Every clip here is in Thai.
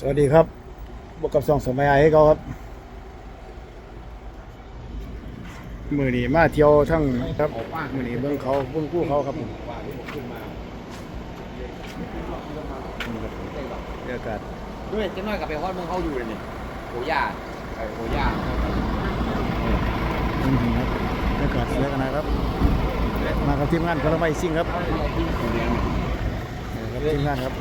สวัสดีครับบวกกับสองสมัยไอ้ให้เขาครับ มือนี้มาเที่ยวทั้งครับมือนี้เบื้องเขาเบื้องกู้เขาครับผมบรรยากาศด้วยเจ้าน้อยกับไปฮอดเมืองเขาอยู่เลยนี่โหย่าไอ้โหย่าอืมครับบรรยากาศสวยขนาดครับ มากับทีมงานคนละไม้ซิ่งครับครับทีมงานครับ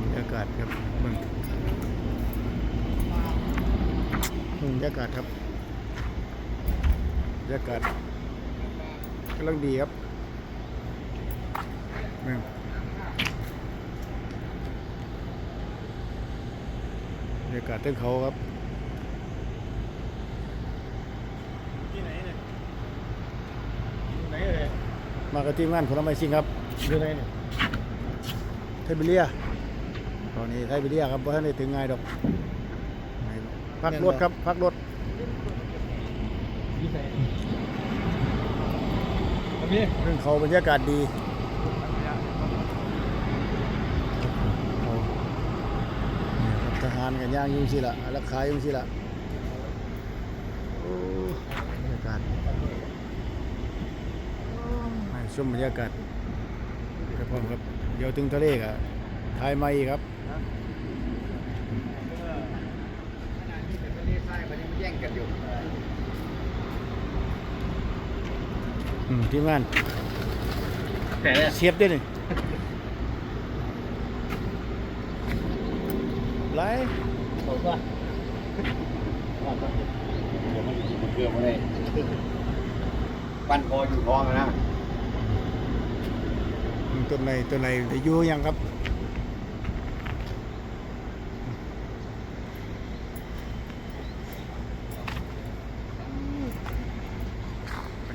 บรรยากาศครับเบิ่งเบิ่งบ รรยากาศครับบรรยากาศกำลังดีครับเบิ่งบรรยากาศเต้นเขาครับที่ไหนเนี่ยอยู่ไหนเลยมากับทีมงานผลไม้ซิ่งครับอยู่ไหนเนี่ยไทยเบเรียตอนนี้ไทยเบเรียครับเพราะท่านได้ถึงง่ายดอก พักรถครับพักรถอยู่ไหนอันนี้เรื่องเขาบรรยากาศดีเขาเนี่ยครับทหารกันย่างอยุ่งสิละรักขายยุ่งสิละโอ้บรรยากาศให้ชมบรรยากาศครับผมครับ เดี๋ยวถึงทะเลก็ถ่ายมาอีกครับ ทะเลทรายมันยังแย่งกันอยู่อืมทีมงานแต่เสียบด้วยนี่ไหลผมว่าเดี๋ยวมันกินมันเกลือมาได้ปั้นคออยู่ท้องอะนะอืมต้นไหนต้นไหนได้อยู่ยังครับ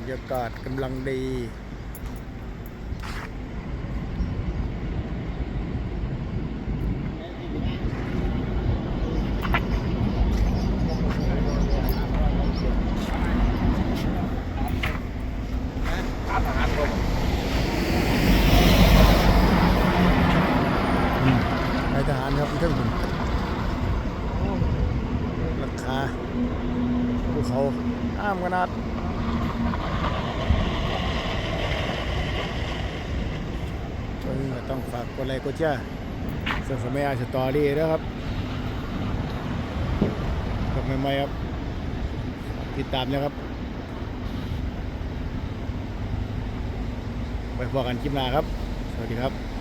รรยากาศกำลังดีถามทหารคนอืมนายทหารครับท่านผมราคาภูเขาอ้ามขนาดเออ ต้องฝากกดไลค์กดแชร์เสริมสมัยอาสตอรี่นะครับกับใหม่ๆครับ ติดตามนะครับ ไปพอกันคลิปหน้าครับ สวัสดีครับ